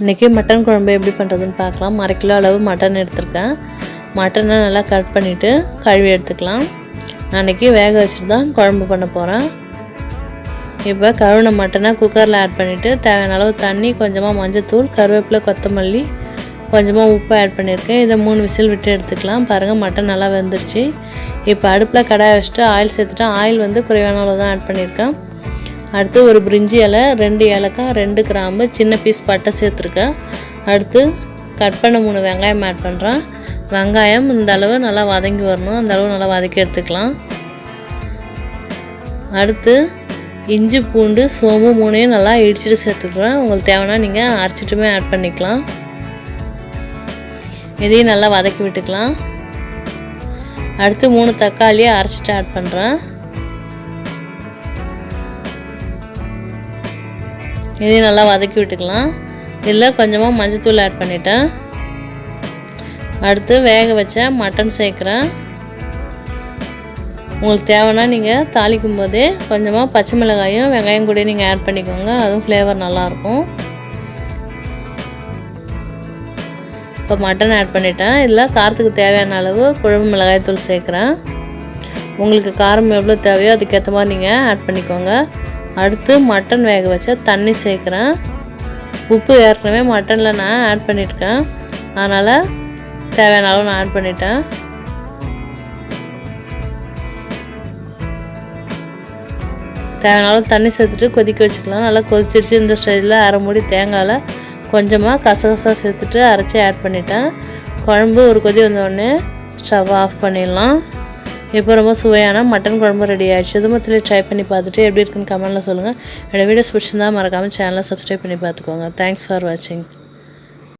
இன்றைக்கி மட்டன் குழம்பு எப்படி பண்ணுறதுன்னு பார்க்கலாம். அரை கிலோ அளவு மட்டன் எடுத்திருக்கேன். மட்டனை நல்லா கட் பண்ணிவிட்டு கழுவி எடுத்துக்கலாம். நான் இன்றைக்கி வேக வச்சுட்டு தான் குழம்பு பண்ண போகிறேன் இப்போ கழுவின மட்டனை குக்கரில் ஆட் பண்ணிவிட்டு தேவையான அளவு தண்ணி கொஞ்சமாக மஞ்சத்தூள் கருவேப்பிலை கொத்தமல்லி கொஞ்சமாக உப்பு ஆட் பண்ணியிருக்கேன். இதை மூணு விசில் விட்டு எடுத்துக்கலாம். பாருங்கள் மட்டன் நல்லா வெந்துருச்சு. இப்போ அடுப்பில் கடாய வச்சுட்டு ஆயில் சேர்த்துட்டு ஆயில் வந்து குறைவான அளவு தான் ஆட் பண்ணியிருக்கேன். அடுத்து ஒரு பிரிஞ்சி இலை ரெண்டு ஏலக்காய் ரெண்டு கிராம்பு சின்ன பீஸ் பட்டை சேர்த்துருக்கேன் அடுத்து கட் பண்ண மூணு வெங்காயம் ஆட் பண்ணுறேன் வெங்காயம் இந்த அளவு நல்லா வதங்கி வரணும். அந்த அளவு நல்லா வதக்கி எடுத்துக்கலாம். அடுத்து இஞ்சி பூண்டு சோம்பு மூணையும் நல்லா இடிச்சிட்டு சேர்த்துக்கிறேன். உங்களுக்கு தேவைன்னா நீங்கள் அரைச்சிட்டுமே ஆட் பண்ணிக்கலாம். இதையும் நல்லா வதக்கி விட்டுக்கலாம். அடுத்து மூணு தக்காளியை அரைச்சிட்டு ஆட் பண்ணுறேன் இதையும் நல்லா வதக்கி விட்டுக்கலாம். இதில் கொஞ்சமாக மஞ்சத்தூள் ஆட் பண்ணிட்டேன். அடுத்து வேக வச்ச மட்டன் சேர்க்குறேன். உங்களுக்கு தேவைன்னா நீங்கள் தாளிக்கும் போதே கொஞ்சமாக பச்சை மிளகாயும் வெங்காயம் கூட நீங்கள் ஆட் பண்ணிக்கோங்க. அதுவும் ஃப்ளேவர் நல்லாயிருக்கும். இப்போ மட்டன் ஆட் பண்ணிட்டேன். இதில் காரத்துக்கு தேவையான அளவு குழம்பு மிளகாய் தூள் சேர்க்குறேன். உங்களுக்கு காரம் எவ்வளோ தேவையோ அதுக்கேற்ற மாதிரி நீங்கள் ஆட் பண்ணிக்கோங்க. அடுத்து மட்டன் வேக வச்ச தண்ணி சேர்க்குறேன். உப்பு ஏற்கனவே மட்டனில் நான் ஆட் பண்ணியிருக்கேன். அதனால் தேவையான அளவு நான் ஆட் பண்ணிட்டேன். தேவையான அளவு தண்ணி சேர்த்துட்டு கொதிக்க வச்சுக்கலாம். நல்லா கொதிச்சிருச்சு. இந்த ஸ்டேஜில் அரை மூடி தேங்காயில் கொஞ்சமாக கசகசா சேர்த்துட்டு அரைச்சி ஆட் பண்ணிட்டேன். குழம்பு ஒரு கொதி வந்தோடனே ஸ்டவ் ஆஃப் பண்ணிடலாம். இப்போ ரொம்ப சுவையான மட்டன் குழம்பு ரெடி ஆகிடுச்சு இதுமத்தில் ட்ரை பண்ணி பார்த்துட்டு எப்படி இருக்குன்னு கமெண்ட்டில் சொல்லுங்கள் என்னோடய வீடியோஸ் பிடிச்சிருந்தா மறக்காமல் சேனலை சப்ஸ்கிரைப் பண்ணி பார்த்துக்கோங்க. தேங்க்ஸ் ஃபார் வாட்சிங்